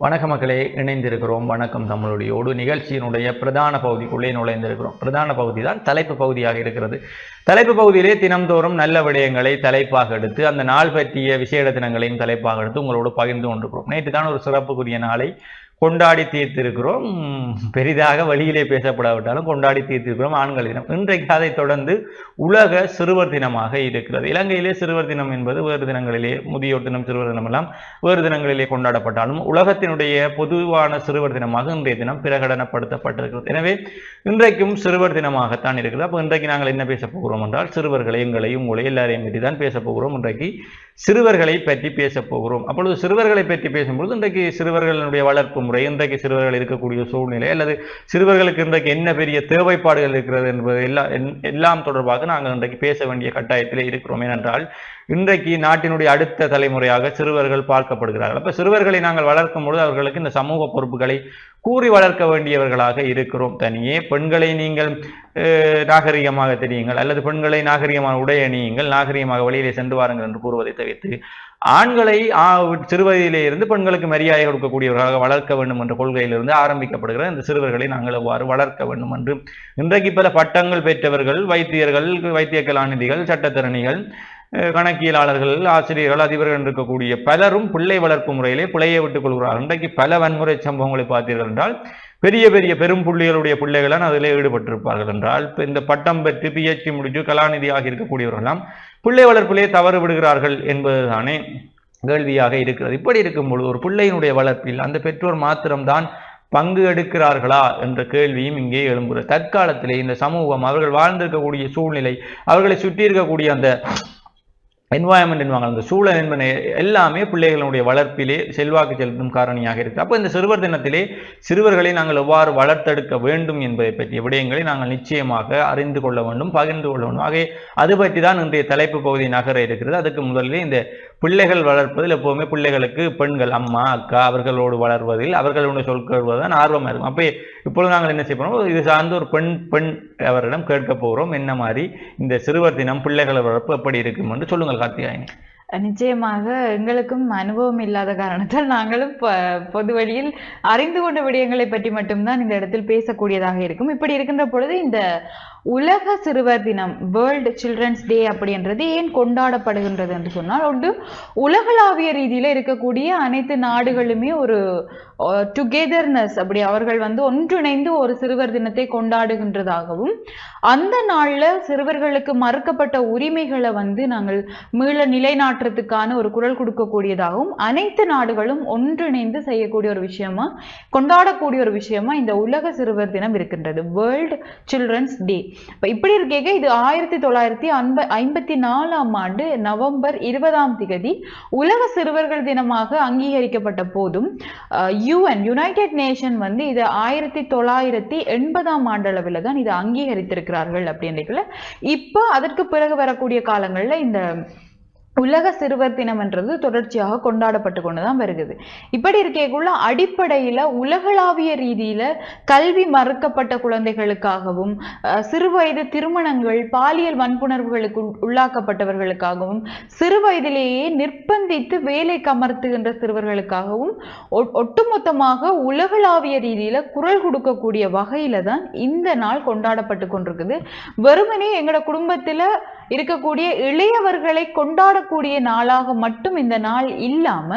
வணக்க மக்களே இணைந்திருக்கிறோம். வணக்கம் தமிழொலியோடு. நிகழ்ச்சியினுடைய பிரதான பகுதிக்குள்ளே நுழைந்திருக்கிறோம். பிரதான பகுதி தான் தலைப்பு பகுதியாக இருக்கிறது. தலைப்பு பகுதியிலே தினம்தோறும் நல்ல விடயங்களை தலைப்பாக எடுத்து அந்த நாள் பற்றிய விசேட தினங்களையும் தலைப்பாக எடுத்து உங்களோடு பகிர்ந்து கொண்டிருக்கிறோம். நேற்று தான் ஒரு சிறப்புக்குரிய நாளை கொண்டாடி தீர்த்திருக்கிறோம். பெரிதாக வழியிலே பேசப்படாவிட்டாலும் கொண்டாடி தீர்த்திருக்கிறோம் ஆண்கள் தினம். இன்றைக்கு அதை தொடர்ந்து உலக சிறுவர் தினமாக இருக்கிறது. இலங்கையிலே சிறுவர் தினம் என்பது வேறு தினங்களிலே முதியோர் தினம் சிறுவர் தினம் எல்லாம் வேறு தினங்களிலே கொண்டாடப்பட்டாலும் உலகத்தினுடைய பொதுவான சிறுவர் தினமாக இன்றைய தினம் பிரகடனப்படுத்தப்பட்டிருக்கிறது. எனவே இன்றைக்கும் சிறுவர் தினமாகத்தான் இருக்கிறது. அப்போ இன்றைக்கு நாங்கள் என்ன பேச போகிறோம் என்றால் சிறுவர்களை எங்களையும் உங்களை எல்லாரையும் பற்றி தான் பேச போகிறோம். இன்றைக்கு சிறுவர்களை பற்றி பேச போகிறோம். அப்பொழுது சிறுவர்களை பற்றி பேசும்பொழுது இன்றைக்கு சிறுவர்களுடைய வளர்ப்பு முறை இன்றைக்கு சிறுவர்கள் இருக்கக்கூடிய சூழ்நிலை அல்லது சிறுவர்களுக்கு இன்றைக்கு என்ன பெரிய தேவைப்பாடுகள் இருக்கிறது என்பது எல்லா என்- எல்லாம் தொடர்பாக நாங்கள் இன்றைக்கு பேச வேண்டிய கட்டாயத்தில் இருக்கிறோம். ஏனென்றால் இன்றைக்கு நாட்டினுடைய அடுத்த தலைமுறையாக சிறுவர்கள் பார்க்கப்படுகிறார்கள். அப்போ சிறுவர்களை நாங்கள் வளர்க்கும் பொழுது அவர்களுக்கு இந்த சமூக பொறுப்புகளை கூறி வளர்க்க வேண்டியவர்களாக இருக்கிறோம் தனியே. பெண்களை நீங்கள் நாகரிகமாக தெரியுங்கள். அல்லது பெண்களை நாகரிகமான உடை அணியுங்கள். நாகரிகமாக வெளியிலே சென்று வாருங்கள் என்று கூறுவதை தவிர்த்து ஆண்களை ஆ, சிறுவயதிலே இருந்து பெண்களுக்கு மரியாதை கொடுக்கக்கூடியவர்களாக வளர்க்க வேண்டும் என்ற கொள்கையிலிருந்து ஆரம்பிக்கப்படுகிற இந்த சிறுவர்களை நாங்கள் எவ்வாறு வளர்க்க வேண்டும் என்று இன்றைக்கு பல பட்டங்கள் பெற்றவர்கள் வைத்தியர்கள் வைத்திய கலாநிதிகள் சட்டத்திறனிகள் கணக்கியலாளர்கள் ஆசிரியர்கள் அதிபர்கள் இருக்கக்கூடிய பலரும் பிள்ளை வளர்ப்பு முறையிலே பிழையை விட்டுக் கொள்கிறார்கள். இன்றைக்கு பல வன்முறை சம்பவங்களை பார்த்தீர்கள் என்றால் பெரிய பெரிய பெரும் புள்ளிகளுடைய பிள்ளைகளான் அதிலே ஈடுபட்டிருப்பார்கள் என்றால் இப்போ இந்த பட்டம் பெற்று பிஹெச்டி முடிச்சு கலாநிதியாக இருக்கக்கூடியவர்களெல்லாம் பிள்ளை வளர்ப்பிலே தவறு விடுகிறார்கள் என்பதுதானே கேள்வியாக இருக்கிறது. இப்படி இருக்கும்பொழுது ஒரு பிள்ளையினுடைய வளர்ப்பில் அந்த பெற்றோர் மாத்திரம்தான் பங்கு எடுக்கிறார்களா என்ற கேள்வியும் இங்கே எழும்புகிறது. தற்காலத்திலே இந்த சமூகம் அவர்கள் வாழ்ந்திருக்கக்கூடிய சூழ்நிலை அவர்களை சுற்றி இருக்கக்கூடிய அந்த என்வாயன்மெண்ட் என்பாங்க அந்த சூழல் என்பன எல்லாமே பிள்ளைகளுடைய வளர்ப்பிலே செல்வாக்கு செலுத்தும் காரணியாக இருக்குது அப்போ இந்த சிறுவர் தினத்திலே சிறுவர்களை நாங்கள் எவ்வாறு வளர்த்தெடுக்க வேண்டும் என்பதை பற்றிய விடயங்களை நாங்கள் நிச்சயமாக அறிந்து கொள்ள வேண்டும் பகிர்ந்து கொள்ள வேண்டும். ஆகவே அது பற்றி தான் இன்றைய தலைப்பு பகுதி நகர இருக்கிறது. அதுக்கு முதலில் இந்த பிள்ளைகள் வளர்ப்பதில் எப்போவுமே பிள்ளைகளுக்கு பெண்கள் அம்மா அக்கா அவர்களோடு வளர்வதில் அவர்களுடைய சொல் கேட்பதுதான் ஆர்வமாக இருக்கும். அப்போ இப்பொழுது நாங்கள் என்ன செய்ய போறோம்? இது சார்ந்து ஒரு பெண் பெண் அவரிடம் கேட்க போகிறோம். என்ன மாதிரி இந்த சிறுவர் தினம் பிள்ளைகள் வளர்ப்பு எப்படி இருக்கும் என்று சொல்லுங்கள். लगाते आएँगे। நிச்சயமாக எங்களுக்கும் அனுபவம் இல்லாத காரணத்தால் நாங்களும் ப- பொது வழியில் அறிந்து கொண்ட விடயங்களை பற்றி மட்டும்தான் இந்த இடத்தில் பேசக்கூடியதாக இருக்கும். இப்படி இருக்கின்ற பொழுது இந்த உலக சிறுவர் தினம் வேர்ல்டு சில்ட்ரன்ஸ் டே அப்படின்றது ஏன் கொண்டாடப்படுகின்றது என்று சொன்னால் ஒன்று உலகளாவிய ரீதியில் இருக்கக்கூடிய அனைத்து நாடுகளுமே ஒரு டுகெதர்னஸ் அப்படி அவர்கள் வந்து ஒன்றிணைந்து ஒரு சிறுவர் தினத்தை கொண்டாடுகின்றதாகவும் அந்த நாளில் சிறுவர்களுக்கு மறுக்கப்பட்ட உரிமைகளை வந்து நாங்கள் மீள மாற்றத்துக்கான ஒரு குரல் கொடுக்கக்கூடியதாகவும் அனைத்து நாடுகளும் ஒன்றிணைந்து செய்யக்கூடிய ஒரு விஷயமா கொண்டாடக்கூடிய ஒரு விஷயமா இந்த உலக சிறுவர் தினம் இருக்கின்றது. வேர்ல்டு சில்ட்ரன்ஸ் டே இப்போ இப்படி இருக்கேங்க இது ஆயிரத்தி தொள்ளாயிரத்தி அன்ப ஐம்பத்தி நாலாம் ஆண்டு நவம்பர் இருபதாம் திகதி உலக சிறுவர்கள் தினமாக அங்கீகரிக்கப்பட்ட போதும் யுஎன் யுனைடெட் நேஷன் வந்து இது ஆயிரத்தி தொள்ளாயிரத்தி எண்பதாம் ஆண்டளவில் தான் இதை அங்கீகரித்திருக்கிறார்கள் அப்படின்றதுல இப்போ அதற்கு பிறகு வரக்கூடிய காலங்களில் இந்த உலக சிறுவர் தினம்ன்றது தொடர்ச்சியாக கொண்டாடப்பட்டு கொண்டு தான் வருகிறது. இப்படி இருக்கக்குள்ள அடிப்படையில உலகளாவிய ரீதியில கல்வி மறுக்கப்பட்ட குழந்தைகளுக்காகவும் சிறுவயது திருமணங்கள் பாலியல் வன்புணர்வுகளுக்கு உள்ளாக்கப்பட்டவர்களுக்காகவும் சிறுவயதிலேயே நிர்பந்தித்து வேலைக்கு அமர்த்துகின்ற சிறுவர்களுக்காகவும் ஒட்டுமொத்தமாக உலகளாவிய ரீதியில குரல் கொடுக்கக்கூடிய வகையில தான் இந்த நாள் கொண்டாடப்பட்டு கொண்டிருக்குது. வெறுமனே எங்களோட குடும்பத்துல இருக்கக்கூடிய இளையவர்களை கொண்டாட கொண்டாடக்கூடிய நாளாக மட்டும் இந்த நாள் இல்லாம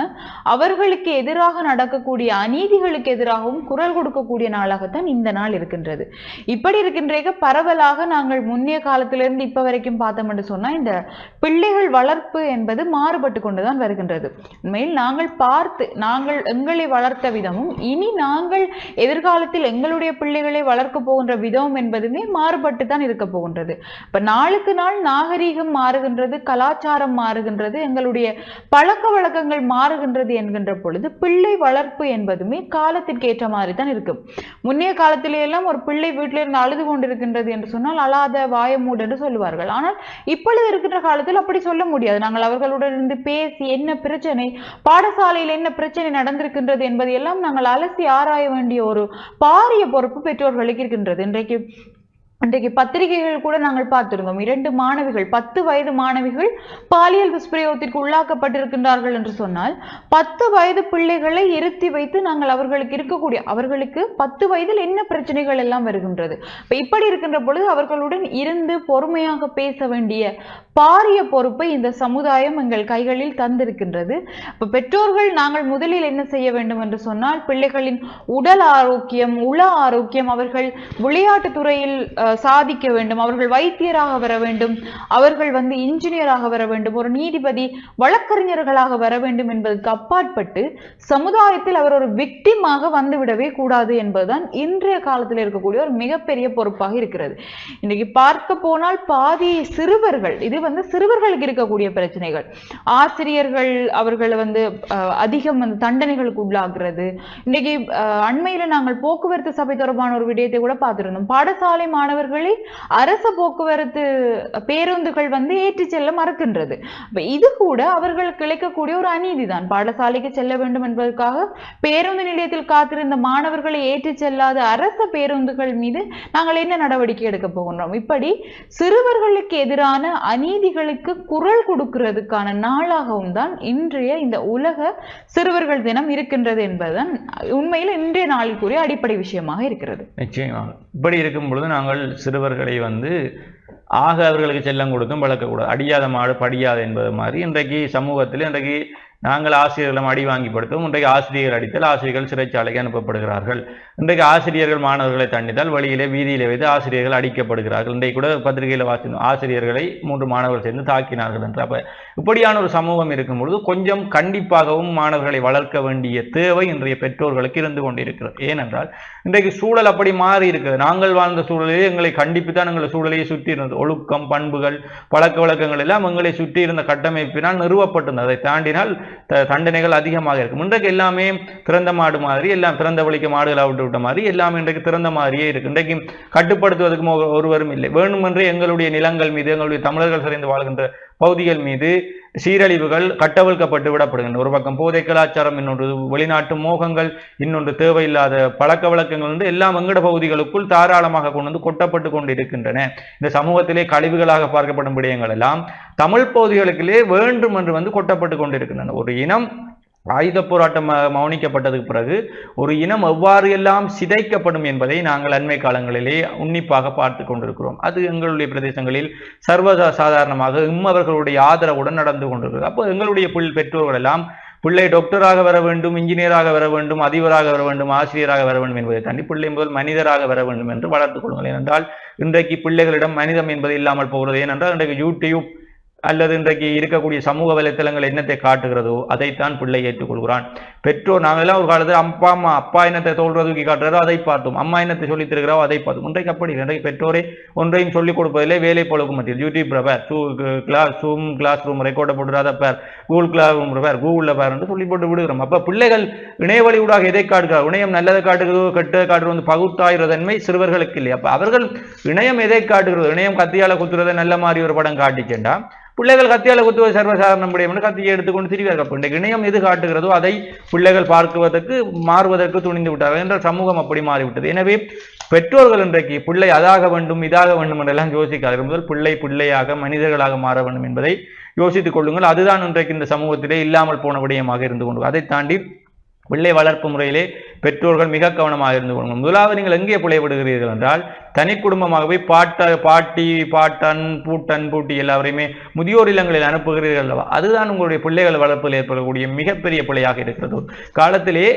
அவர்களுக்கு எதிராக நடக்கக்கூடிய அநீதிகளுக்கு எதிராகவும் குரல் கொடுக்கக்கூடிய நாளாகத்தான் இந்த நாள் இருக்கின்றது. இப்படி இருக்கின்ற பரவலாக நாங்கள் முன்னைய காலத்திலிருந்து இப்ப வரைக்கும் பார்த்தோம் என்று சொன்னா இந்த பிள்ளைகள் வளர்ப்பு என்பது மாறுபட்டு கொண்டுதான் வருகின்றது. உண்மையில் நாங்கள் பார்த்து நாங்கள் எங்களை வளர்த்த விதமும் இனி நாங்கள் எதிர்காலத்தில் எங்களுடைய பிள்ளைகளை வளர்க்க போகின்ற விதம் என்பதுமே மாறுபட்டு தான் இருக்க போகின்றது. இப்ப நாளுக்கு நாள் நாகரீகம் மாறுகின்றது கலாச்சாரம் மாறு மாறுகின்றது எங்களுடைய பழக்க வழக்கங்கள் மாறுகின்றது என்கின்ற பொழுது பிள்ளை வளர்ப்பு என்பதுமே காலத்திற்கு ஏற்ற மாதிரி தான் இருக்கும். முன்னைய காலத்திலேயெல்லாம் ஒரு பிள்ளை வீட்டில இருந்து அழுது கொண்டிருக்கின்றது என்று சொன்னால் அழாத வாயமூடு என்று சொல்லுவார்கள். ஆனால் இப்பொழுது இருக்கின்ற காலத்தில் அப்படி சொல்ல முடியாது. நாங்கள் அவர்களுடன் இருந்து பேசி என்ன பிரச்சனை பாடசாலையில் என்ன பிரச்சனை நடந்திருக்கின்றது என்பதையெல்லாம் நாங்கள் அலசி ஆராய வேண்டிய ஒரு பாரிய பொறுப்பு பெற்றோர்களுக்கு இருக்கின்றது. இன்றைக்கு இன்றைக்கு பத்திரிகைகள் கூட நாங்கள் பார்த்திருந்தோம். இரண்டு மாணவிகள் பத்து வயது மாணவிகள் பாலியல் துஷ்பிரயோகத்திற்கு உள்ளாக்கப்பட்டிருக்கின்றார்கள் என்று சொன்னால் பத்து வயது பிள்ளைகளை இருத்தி வைத்து நாங்கள் அவர்களுக்கு இருக்கக்கூடிய அவர்களுக்கு பத்து வயதில் என்ன பிரச்சனைகள் எல்லாம் வருகின்றது? இப்படி இருக்கின்ற பொழுது அவர்களுடன் இருந்து பொறுமையாக பேச வேண்டிய பாரிய பொறுப்பை இந்த சமுதாயம் எங்கள் கைகளில் தந்திருக்கின்றது. இப்போ பெற்றோர்கள் நாங்கள் முதலில் என்ன செய்ய வேண்டும் என்று சொன்னால் பிள்ளைகளின் உடல் ஆரோக்கியம் உள ஆரோக்கியம் அவர்கள் விளையாட்டு துறையில் சாதிக்க வேண்டும். அவர்கள் வைத்தியராக வர வேண்டும். அவர்கள் வந்து இன்ஜினியராக வர வேண்டும். ஒரு நீதிபதி வழக்கறிஞர்களாக வர வேண்டும் என்பதற்கு அப்பாற்பட்டு சமுதாயத்தில் அவர் ஒரு விக்டிமாக வந்துவிடவே கூடாது என்பதுதான் இன்றைய காலத்தில் இருக்கக்கூடிய ஒரு மிகப்பெரிய பொறுப்பாக இருக்கிறது. இன்னைக்கு பார்க்க போனால் பாதி சிறுவர்கள் இது வந்து சிறுவர்களுக்கு இருக்கக்கூடிய பிரச்சனைகள். ஆசிரியர்கள் அவர்களை வந்து அதிகம் வந்து தண்டனைகளுக்கு உள்ளாகிறது. இன்னைக்கு அண்மையில நாங்கள் போக்குவரத்து சபை தொடர்பான ஒரு விடயத்தை கூட பார்த்திருந்தோம். பாடசாலை மாணவர்களை அரச போக்குவரத்து பேருந்துகள் வந்து ஏற்றி செல்ல மறுக்கின்றது. இது கூட அவர்களுக்கு கிடைக்கக்கூடிய ஒரு அநீதி தான் பாடசாலைக்கு செல்ல வேண்டும் என்பதற்காக பேருந்து நிலையத்தில் காத்திருந்த மாணவர்களை ஏற்றி செல்லாத அரச பேருந்துகள் மீது நாங்கள் என்ன நடவடிக்கை எடுக்க போகின்றோம்? இப்படி சிறுவர்களுக்கு எதிரான அநீதி அநீதிகளுக்கு குரல் கொடுக்கிறதுக்கான நாளாகவும் தான் இன்றைய இந்த உலக சிறுவர்கள் தினம் இருக்கின்றது என்பதுதான் உண்மையில் இன்றைய நாளுக்குரிய அடிப்படை விஷயமாக இருக்கிறது. நிச்சயமாக. இப்படி இருக்கும் பொழுது நாங்கள் சிறுவர்களை வந்து ஆக அவர்களுக்கு செல்லம் கொடுத்தும் வளர்க்கக்கூடாது அடியாத மாடு படியாது என்பது மாதிரி இன்றைக்கு சமூகத்தில் இன்றைக்கு நாங்கள் ஆசிரியர்களும் அடி வாங்கி படுத்தும். இன்றைக்கு ஆசிரியர்கள் அடித்தால் ஆசிரியர்கள் சிறைச்சாலைக்கு அனுப்பப்படுகிறார்கள். இன்றைக்கு ஆசிரியர்கள் மாணவர்களை தண்டித்தால் வழியிலே வீதியிலே வைத்து ஆசிரியர்கள் அடிக்கப்படுகிறார்கள். இன்றைக்கு கூட பத்திரிகையில் வாசினோம் ஆசிரியர்களை மூன்று மாணவர்கள் சேர்ந்து தாக்கினார்கள் என்று. அப்போ இப்படியான ஒரு சமூகம் இருக்கும் பொழுது கொஞ்சம் கண்டிப்பாகவும் மாணவர்களை வளர்க்க வேண்டிய தேவை இன்றைய பெற்றோர்களுக்கு இருந்து கொண்டிருக்கிறது. ஏனென்றால் இன்றைக்கு சூழல் அப்படி மாறி இருக்கிறது. நாங்கள் வாழ்ந்த சூழலிலே எங்களை கண்டிப்பு தான் எங்களை சூழலையே சுற்றி இருந்தது. ஒழுக்கம் பண்புகள் பழக்க வழக்கங்கள் எல்லாம் எங்களை சுற்றி இருந்த கட்டமைப்பினால் நிறுவப்பட்டிருந்தது. அதை தாண்டினால் தண்டனைகள் அதிகமாக இருக்கும் இன்றைக்கு எல்லாமே திறந்த மாடு மாதிரி எல்லாம் திறந்த வழிக்கு மாடுகளை விட்டு விட்ட மாதிரி எல்லாமே இன்றைக்கு திறந்த மாதிரியே இருக்கு. இன்றைக்கு கட்டுப்படுத்துவதற்கும் ஒருவரும் இல்லை. வேணுமென்றே எங்களுடைய நிலங்கள் மீது எங்களுடைய தமிழர்கள் சிறைந்து வாழ்கின்ற பகுதிகள் மீது சீரழிவுகள் கட்டவிழ்க்கப்பட்டு விடப்படுகின்றன. ஒரு பக்கம் போதை கலாச்சாரம் இன்னொன்று வெளிநாட்டு மோகங்கள் இன்னொன்று தேவையில்லாத பழக்க வழக்கங்கள் வந்து எல்லாம் வெங்கட பகுதிகளுக்குள் தாராளமாக கொண்டு வந்து கொட்டப்பட்டு கொண்டு இருக்கின்றன இந்த சமூகத்திலே கழிவுகளாக பார்க்கப்படும் விடயங்கள் எல்லாம் தமிழ் பகுதிகளுக்கிலே வேண்டும் என்று வந்து கொட்டப்பட்டு கொண்டிருக்கின்றன. ஒரு இனம் ஆயுத போராட்டம் மௌனிக்கப்பட்டதுக்கு பிறகு ஒரு இனம் எவ்வாறு எல்லாம் சிதைக்கப்படும் என்பதை நாங்கள் அண்மை காலங்களிலே உன்னிப்பாக பார்த்து கொண்டிருக்கிறோம். அது எங்களுடைய பிரதேசங்களில் சர்வ சாதாரணமாக இம்மவர்களுடைய ஆதரவுடன் நடந்து கொண்டிருக்கிறது. அப்போ எங்களுடைய புல் பெற்றோர்கள் எல்லாம் பிள்ளை டாக்டராக வர வேண்டும் இன்ஜினியராக வர வேண்டும் அதிபராக வர வேண்டும் ஆசிரியராக வர வேண்டும் என்பதை தாண்டி பிள்ளை முதல் மனிதராக வர வேண்டும் என்று வளர்த்துக் கொள்ளுங்கள். ஏனென்றால் இன்றைக்கு பிள்ளைகளிடம் மனிதம் என்பது இல்லாமல் போகிறது ஏனென்றால் இன்றைக்கு யூடியூப் அல்லது இன்றைக்கு இருக்கக்கூடிய சமூக வலைத்தளங்கள் என்னத்தை காட்டுகிறதோ அதைத்தான் பிள்ளை ஏற்றுக்கொள்கிறான். பெற்றோர் நாங்கெல்லாம் ஒரு காலத்தில் அப்பா அம்மா அப்பா என்னத்தை தோல்ற தூக்கி அதை பார்த்தோம். அம்மா என்னத்தை சொல்லி தருகிறோ அதை பார்த்தோம். இன்றைக்கு அப்படி இன்றைக்கு பெற்றோரை ஒன்றையும் சொல்லிக் கொடுப்பதிலே வேலை பழகும் மத்தியில். யூடியூப் பேர் சூ கிளாஸ் ஜூம் கிளாஸ் ரூம் ரெக்கார்டை போட்டு பேர் கூகுள் கிளாஸ் ரூம் பேர் கூகுளில் பேர் என்று சொல்லி போட்டு விடுகிறோம். அப்போ பிள்ளைகள் இணையவழி ஊடாக எதை காட்டுகிறார் இணையம் நல்லதை காட்டுகிறதோ கெட்டதை காட்டுறது வந்து பகுத்தாயிர தன்மை சிறுவர்களுக்கு இல்லை. அப்போ அவர்கள் இணையம் எதை காட்டுகிறதோ இணையம் கத்தியால குத்துறதை நல்ல மாதிரி ஒரு படம் காட்டிச்சேன்டா பிள்ளைகள் கத்தியால குத்துவது சர்வசாதாரண முடியும் கத்தியை எடுத்துக்கொண்டு திரிவார்கள் அப்போ இன்றைக்கு இணையம் எது காட்டுகிறதோ அதை பிள்ளைகள் பார்க்குவதற்கு மாறுவதற்கு துணிந்து விட்டார்கள் என்றால் சமூகம் அப்படி மாறிவிட்டது. எனவே பெற்றோர்கள் இன்றைக்கு பிள்ளை அதாக வேண்டும் இதாக வேண்டும் என்றெல்லாம் யோசிக்காது முதல் பிள்ளை பிள்ளையாக மனிதர்களாக மாற வேண்டும் என்பதை யோசித்துக் கொள்ளுங்கள். அதுதான் இன்றைக்கு இந்த சமூகத்திலே இல்லாமல் போன விடயமாக இருந்து கொண்டு அதை தாண்டி பிள்ளை வளர்ப்பு முறையிலே பெற்றோர்கள் மிக கவனமாக இருந்து கொள்ளுங்கள். முதலாவது நீங்கள் எங்கே பிள்ளை விடுகிறீர்கள் என்றால் தனி குடும்பமாகவே பாட்ட பாட்டி பாட்டன் பூட்டன் பூட்டி எல்லாவரையுமே முதியோர் இல்லங்களில் அனுப்புகிறீர்கள் அல்லவா? அதுதான் உங்களுடைய பிள்ளைகள் வளர்ப்பில் ஏற்படக்கூடிய மிகப்பெரிய பிழையாக இருக்கிறது. காலத்திலே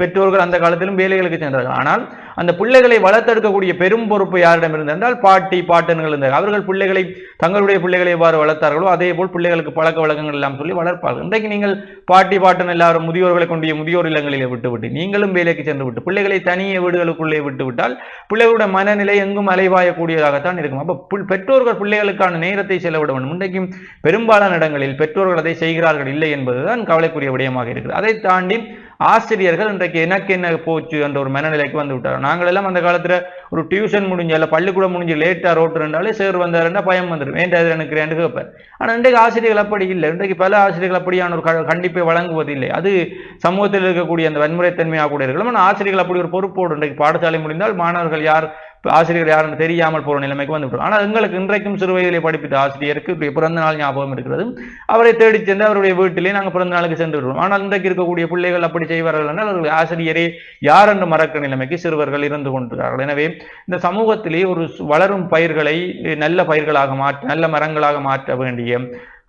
பெற்றோர்கள் அந்த காலத்திலும் வேலைகளுக்கு சென்றார்கள். ஆனால் அந்த பிள்ளைகளை வளர்த்தெடுக்கக்கூடிய பெரும் பொறுப்பு யாரிடம் இருந்தால் பாட்டி பாட்டன்கள் இருந்தார்கள் அவர்கள் பிள்ளைகளை தங்களுடைய பிள்ளைகளை எவ்வாறு வளர்த்தார்களோ அதே போல் பிள்ளைகளுக்கு பழக்க வழக்கங்கள் எல்லாம் சொல்லி வளர்ப்பார்கள். இன்றைக்கு நீங்கள் பாட்டி பாட்டன் எல்லாரும் முதியோர்களை கொண்டு முதியோர் இல்லங்களிலே விட்டுவிட்டு நீங்களும் வேலை வேலைக்கு சென்று விட்டு பிள்ளைகளை தனியே வீடுகளுக்குள்ளே விட்டு விட்டால் பிள்ளைகளுடைய மனநிலை எங்கும் அலைவாயக்கூடியதாகத்தான் இருக்கும். அப்போ பெற்றோர்கள் பிள்ளைகளுக்கான நேரத்தை செலவிட வேண்டும். இன்றைக்கும் பெரும்பாலான இடங்களில் பெற்றோர்கள் அதை செய்கிறார்கள் இல்லை என்பதுதான் கவலைக்குரிய விடயமாக இருக்கிறது. அதை தாண்டி ஆசிரியர்கள் இன்றைக்கு எனக்கு என்ன போச்சு என்ற ஒரு மனநிலைக்கு வந்து விட்டார் நாங்கள் எல்லாம் அந்த காலத்துல ஒரு டியூஷன் முடிஞ்சு அல்ல பள்ளிக்கூடம் முடிஞ்சு லேட்டா ரோட்டு ரெண்டாலே சேர் வந்தாருன்னா பயம் வந்துடும். ஏன்டா இது எனக்கு ரெண்டு கேட்பேன் ஆனா இன்றைக்கு ஆசிரியர்கள் அப்படி இல்லை. இன்றைக்கு பல ஆசிரியர்கள் அப்படியான ஒரு க- வழங்குவது வழங்குவதில்லை. அது சமூகத்தில் இருக்கக்கூடிய அந்த வன்முறைத்தன்மையாக கூட இருக்கலாம். ஆனால் ஆசிரியர்கள் அப்படி ஒரு பொறுப்போடு இன்றைக்கு பாடசாலை முடிந்தால் மாணவர்கள் யார் ஆசிரியர் யாருன்னு தெரியாமல் போற நிலைமைக்கு வந்து ஆனால் எங்களுக்கு இன்றைக்கும் சிறு வயதிலே படிப்பித்த ஆசிரியருக்கு பிறந்த நாள் ஞாபகம் இருக்கிறது அவரை தேடி சென்று அவருடைய வீட்டிலே நாங்கள் பிறந்த நாளுக்கு சென்று விடுவோம் ஆனால் இன்றைக்கு இருக்கக்கூடிய பிள்ளைகள் அப்படி செய்வார்கள் என்றால் அவர்கள் ஆசிரியரே யார் என்று மறக்க நிலைமைக்கு சிறுவர்கள் இருந்து கொண்டிருக்கிறார்கள். எனவே இந்த சமூகத்திலே ஒரு வளரும் பயிர்களை நல்ல பயிர்களாக மாற்ற நல்ல மரங்களாக மாற்ற வேண்டிய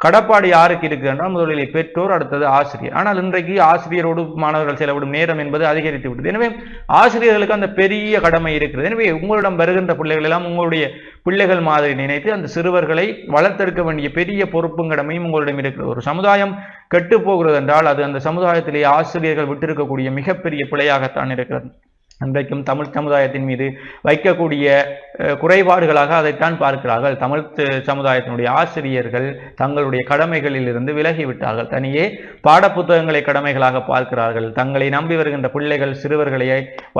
கடப்பாடு யாருக்கு இருக்கு என்றால் முதலில் பெற்றோர் அடுத்தது ஆசிரியர். ஆனால் இன்றைக்கு ஆசிரியரோடு மாணவர்கள் செலவிடும் நேரம் என்பது அதிகரித்து விட்டது. எனவே ஆசிரியர்களுக்கு அந்த பெரிய கடமை இருக்கிறது. எனவே உங்களிடம் வருகின்ற பிள்ளைகள் எல்லாம் உங்களுடைய பிள்ளைகள் மாதிரி நினைத்து அந்த சிறுவர்களை வளர்த்தெடுக்க வேண்டிய பெரிய பொறுப்பும் கடமையும் உங்களிடம் இருக்கிறது. ஒரு சமுதாயம் கெட்டு போகிறது என்றால் அது அந்த சமுதாயத்திலே ஆசிரியர்கள் விட்டிருக்கக்கூடிய மிகப்பெரிய பிழையாகத்தான் இருக்கிறது. இன்றைக்கும் தமிழ் சமுதாயத்தின் மீது வைக்கக்கூடிய குறைபாடுகளாக அதைத்தான் பார்க்கிறார்கள். தமிழ் சமுதாயத்தினுடைய ஆசிரியர்கள் தங்களுடைய கடமைகளில் இருந்து விலகிவிட்டார்கள். தனியே பாடப்புத்தகங்களை கடமைகளாக பார்க்கிறார்கள். தங்களை நம்பி வருகின்ற பிள்ளைகள் சிறுவர்களை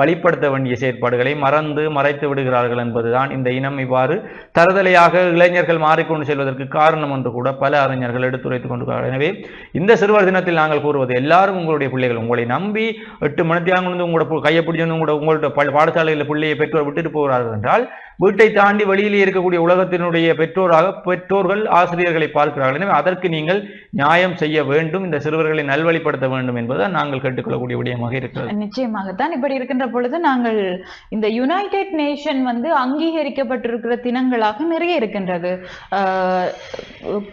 வழிப்படுத்த வேண்டிய செயற்பாடுகளை மறந்து மறைத்து விடுகிறார்கள் என்பதுதான் இந்த இனம். இவ்வாறு தரதலையாக இளைஞர்கள் மாறிக்கொண்டு செல்வதற்கு காரணம் என்று கூட பல அறிஞர்கள் எடுத்துரைத்துக் கொண்டிருக்கிறார்கள். எனவே இந்த சிறுவர் தினத்தில் நாங்கள் கூறுவது எல்லாரும் உங்களுடைய பிள்ளைகள் உங்களை நம்பி எட்டு மணித்தியாங்க உங்களோட கையை பிடிச்சு உங்களோட உங்களோட பாடசாலையில் பிள்ளையை பெற்றோர் விட்டுட்டு போகிறார்கள் என்றால் வீட்டை தாண்டி வெளியிலே இருக்கக்கூடிய உலகத்தினுடைய பெற்றோராக பெற்றோர்கள் ஆசிரியர்களை பார்க்கிறார்கள். எனவே அதற்கு நீங்கள் நியாயம் செய்ய வேண்டும் இந்த சிறுவர்களை நல்வழிப்படுத்த வேண்டும் என்பதை நாங்கள் கேட்டுக்கொள்ளக்கூடிய விடயமாக இருக்கிறது. நிச்சயமாகத்தான் இப்படி இருக்கின்ற பொழுது நாங்கள் இந்த யுனைடெட் நேஷன் வந்து அங்கீகரிக்கப்பட்டிருக்கிற தினங்களாக நிறைய இருக்கின்றது.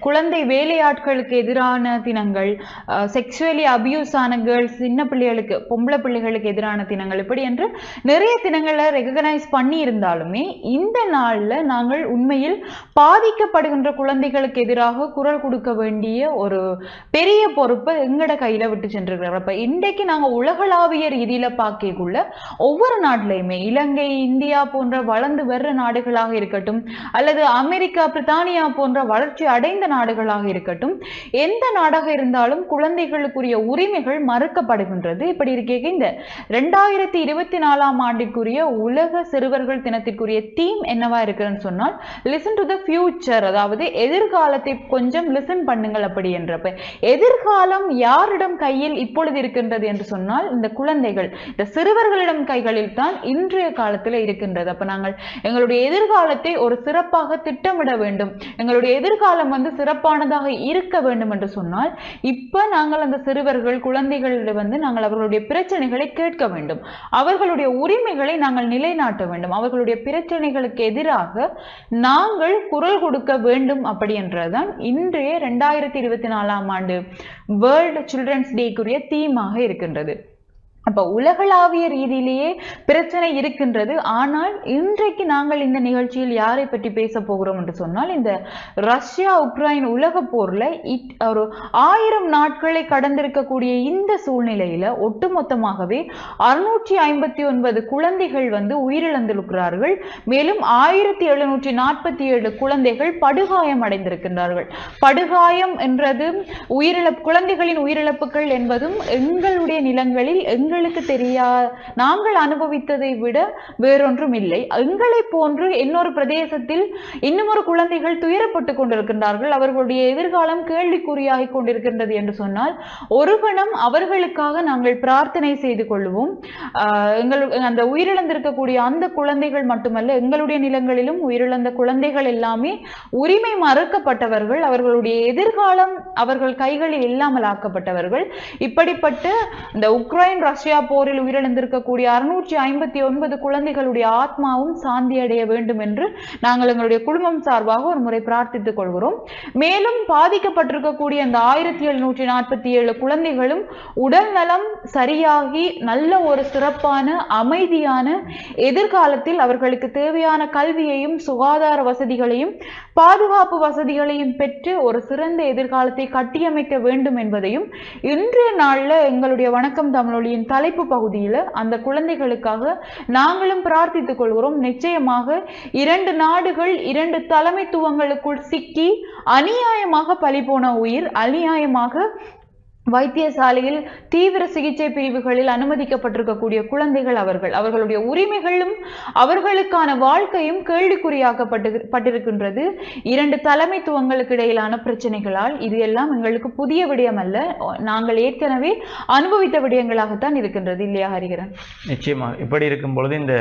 குழந்தை வேலையாட்களுக்கு எதிரான தினங்கள் செக்ஷுவலி அபியூஸ் ஆன கேர்ள்ஸ் சின்ன பிள்ளைகளுக்கு பொம்பளை பிள்ளைகளுக்கு எதிரான தினங்கள் இப்படி என்று நிறைய தினங்களை ரெகனைஸ் பண்ணி இருந்தாலுமே இந்த நாளில் நாங்கள் உண்மையில் பாதிக்கப்படுகின்ற குழந்தைகளுக்கு எதிராக குரல் கொடுக்க வேண்டிய ஒரு பெரிய பொறுப்பை எங்கட கையில விட்டு சென்றிருக்கிறார் அப்போ இன்றைக்கு நாங்க உலகளாவிய ரீதியில பார்க்கக்குள்ள ஒவ்வொரு நாட்டிலையுமே இலங்கை இந்தியா போன்ற வளர்ந்து வர்ற நாடுகளாக இருக்கட்டும் அல்லது அமெரிக்கா பிரித்தானியா போன்ற வளர்ச்சி அடைந்த நாடுகளாக இருக்கட்டும் எந்த நாடாக இருந்தாலும் குழந்தைகளுக்குரிய உரிமைகள் மறுக்கப்படுகின்றது. இப்படி இருக்க இந்த ரெண்டாயிரத்தி இருபத்தி நாலாம் ஆண்டிற்குரிய உலக சிறுவர்கள் தினத்திற்குரிய தீம் என்னவா இருக்குன்னு சொன்னால் லிசன் டு த ஃபியூச்சர் அதாவது எதிர்காலத்தை கொஞ்சம் லிசன் பண்ணுங்கள் அப்படி என்றப்ப. எதிர்காலம் யாரிடம் கையில் இப்பொழுது இருக்கின்றது என்று சொன்னால் இந்த குழந்தைகள் இந்த சிறுவர்களிடம் கைகளில் தான் இன்றைய காலத்தில் இருக்கின்றது. அப்போ நாங்கள் எங்களுடைய எதிர்காலத்தை ஒரு சிறப்பாக திட்டமிட வேண்டும். எங்களுடைய எதிர்காலம் வந்து சிறப்பானதாக இருக்க வேண்டும் என்று சொன்னால் இப்போ நாங்கள் அந்த சிறுவர்கள் குழந்தைகளிடம் வந்து நாங்கள் அவர்களுடைய பிரச்சனைகளை கேட்க வேண்டும். அவர்களுடைய உரிமைகளை நாங்கள் நிலைநாட்ட வேண்டும். அவர்களுடைய பிரச்சனை பிரச்சனைகளுக்கு எதிராக நாங்கள் குரல் கொடுக்க வேண்டும் அப்படி என்றதான் இன்றைய ரெண்டாயிரத்தி இருபத்தி நாலாம் ஆண்டு வேர்ல்டு சில்ட்ரன்ஸ் டேக்குரிய தீமாக இருக்கின்றது. அப்ப உலகளாவிய ரீதியிலேயே பிரச்சனை இருக்கின்றது. ஆனால் இன்றைக்கு நாங்கள் இந்த நிகழ்ச்சியில் யாரை பற்றி பேச போகிறோம் என்று சொன்னால் இந்த ரஷ்யா உக்ரைன் உலக போர்ல இட்- ஒரு ஆயிரம் நாட்களை கடந்திருக்கக்கூடிய இந்த சூழ்நிலையில ஒட்டுமொத்தமாகவே அறுநூற்றி ஐம்பத்தி ஒன்பது குழந்தைகள் வந்து உயிரிழந்திருக்கிறார்கள். மேலும் ஆயிரத்தி எழுநூற்றி நாற்பத்தி ஏழு குழந்தைகள் படுகாயம் அடைந்திருக்கின்றார்கள். படுகாயம் என்றது உயிரிழப்பு குழந்தைகளின் உயிரிழப்புகள் என்பதும் எங்களுடைய நிலங்களில் எங்கள் எங்களுக்கு தெரியா நாங்கள் அனுபவித்ததை விட வேறொன்றும் இல்லை. எங்களை போன்று இன்னொரு பிரதேசத்தில் இன்னும் ஒரு குழந்தைகள் துயரப்பட்டு கொண்டிருக்கின்றார்கள். அவர்களுடைய எதிர்காலம் கேள்விக்குறியாகி கொண்டிருக்கின்றது என்று சொன்னால் ஒரு கணம் அவர்களுக்காக நாங்கள் பிரார்த்தனை செய்து கொள்வோம். எங்கள் அந்த உயிரிழந்திருக்கக்கூடிய அந்த குழந்தைகள் மட்டுமல்ல எங்களுடைய நிலங்களிலும் உயிரிழந்த குழந்தைகள் எல்லாமே உரிமை மறுக்கப்பட்டவர்கள். அவர்களுடைய எதிர்காலம் அவர்கள் கைகளில் இல்லாமல் ஆக்கப்பட்டவர்கள். இப்படிப்பட்ட இந்த உக்ரைன் ரஷ்யா ரஷ்யா போரில் உயிரிழந்திருக்கக்கூடிய அறுநூற்றி ஐம்பத்தி ஒன்பது குழந்தைகளுடைய ஆத்மாவும் சாந்தி அடைய வேண்டும் என்று நாங்கள் எங்களுடைய குடும்பம் சார்பாக ஒரு முறை பிரார்த்தித்துக் கொள்கிறோம். மேலும் பாதிக்கப்பட்டிருக்கக்கூடிய அந்த ஆயிரத்தி எழுநூற்றி நாற்பத்தி ஏழு குழந்தைகளும் உடல் நலம் சரியாகி நல்ல ஒரு சிறப்பான அமைதியான எதிர்காலத்தில் அவர்களுக்கு தேவையான கல்வியையும் சுகாதார வசதிகளையும் பாதுகாப்பு வசதிகளையும் பெற்று ஒரு சிறந்த எதிர்காலத்தை கட்டியமைக்க வேண்டும் என்பதையும் இன்றைய நாளில் எங்களுடைய வணக்கம் தமிழொலியின் தலைப்பு பகுதியில அந்த குழந்தைகளுக்காக நாங்களும் பிரார்த்தித்துக் கொள்கிறோம். நிச்சயமாக இரண்டு நாடுகள் இரண்டு தலைமைத்துவங்களுக்குள் சிக்கி அநியாயமாக பலிபோன உயிர் அநியாயமாக வைத்தியசாலையில் தீவிர சிகிச்சை பிரிவுகளில் அனுமதிக்கப்பட்டிருக்கக்கூடிய குழந்தைகள் அவர்கள் அவர்களுடைய உரிமைகளும் அவர்களுக்கான வாழ்க்கையும் கேள்விக்குறியாக்கப்பட்டு பட்டிருக்கின்றது இரண்டு தலைமைத்துவங்களுக்கு இடையிலான பிரச்சனைகளால் இது எல்லாம் எங்களுக்கு புதிய விடயம் அல்ல. நாங்கள் ஏற்கனவே அனுபவித்த விடயங்களாகத்தான் இருக்கின்றது. இல்லையா ஹரிகரன்? நிச்சயமாக இப்படி இருக்கும் பொழுது இந்த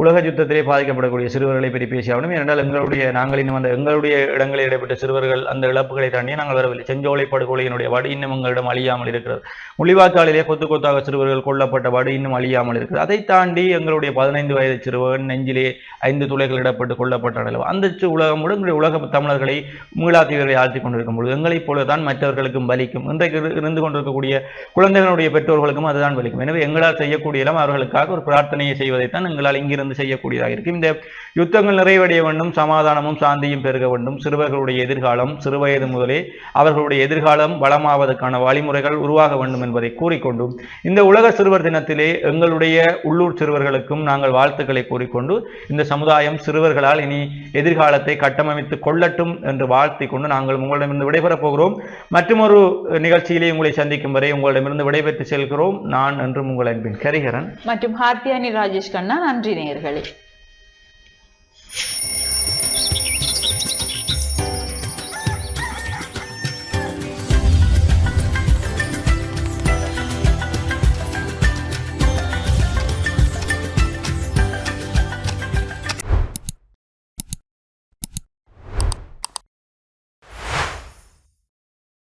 உலக யுத்தத்திலே பாதிக்கப்படக்கூடிய சிறுவர்களை பற்றி பேசியாகணும். ஏனென்றால் எங்களுடைய நாங்கள் இன்னும் அந்த எங்களுடைய இடங்களில் இடைப்பட்ட சிறுவர்கள் அந்த இழப்புகளை தாண்டி நாங்கள் வரவில்லை. செஞ்சோலை படுகொலையினுடைய வடு இன்னும் எங்களிடம் அழியாமல் இருக்கிறது. முள்ளிவாய்க்காலிலே கொத்து கொத்தாக சிறுவர்கள் கொல்லப்பட்ட வடு இன்னும் அழியாமல் இருக்கிறது. அதை தாண்டி எங்களுடைய பதினைந்து வயது சிறுவன் நெஞ்சிலே ஐந்து துளைகள் இடப்பட்டு கொல்லப்பட்ட அளவு அந்த உலகம் கூட எங்களுடைய உலக தமிழர்களை மீளாத்தீவர்களை ஆழ்த்தி கொண்டிருக்கும் பொழுது எங்களைப் போலதான் மற்றவர்களுக்கும் பலிக்கும் இன்றைக்கு இருந்து கொண்டிருக்கக்கூடிய குழந்தைகளுடைய பெற்றோர்களுக்கும் அதுதான் பலிக்கும் எனவே எங்களால் செய்யக்கூடிய இடம் அவர்களுக்காக ஒரு பிரார்த்தனையை செய்வதைத்தான் எங்களால் இங்கிருந்து இருந்து செய்யக்கூடியதாக இருக்கும் இந்த யுத்தங்கள் நிறைவடைய வேண்டும் சமாதானமும் சாந்தியும் பெருக வேண்டும். சிறுவர்களுடைய எதிர்காலம் சிறுவயது முதலே அவர்களுடைய எதிர்காலம் வளமாவதற்கான வழிமுறைகள் உருவாக வேண்டும் என்பதை கூறிக்கொண்டும் இந்த உலக சிறுவர் தினத்திலே எங்களுடைய உள்ளூர் சிறுவர்களுக்கும் நாங்கள் வாழ்த்துக்களை கூறிக்கொண்டு இந்த சமுதாயம் சிறுவர்களால் இனி எதிர்காலத்தை கட்டமைத்துக் கொள்ளட்டும் என்று வாழ்த்தி கொண்டு நாங்கள் உங்களிடமிருந்து விடைபெறப் போகிறோம். மற்றொரு நிகழ்ச்சியிலே உங்களை சந்திக்கும் வரை உங்களிடமிருந்து விடைபெற்று செல்கிறோம். நான் என்றும் உங்கள் அன்பின் கரிகரன். மற்றும் ஹார்த்தியானி ராஜேஷ் கண்ணா நன்றி நேயர்களே.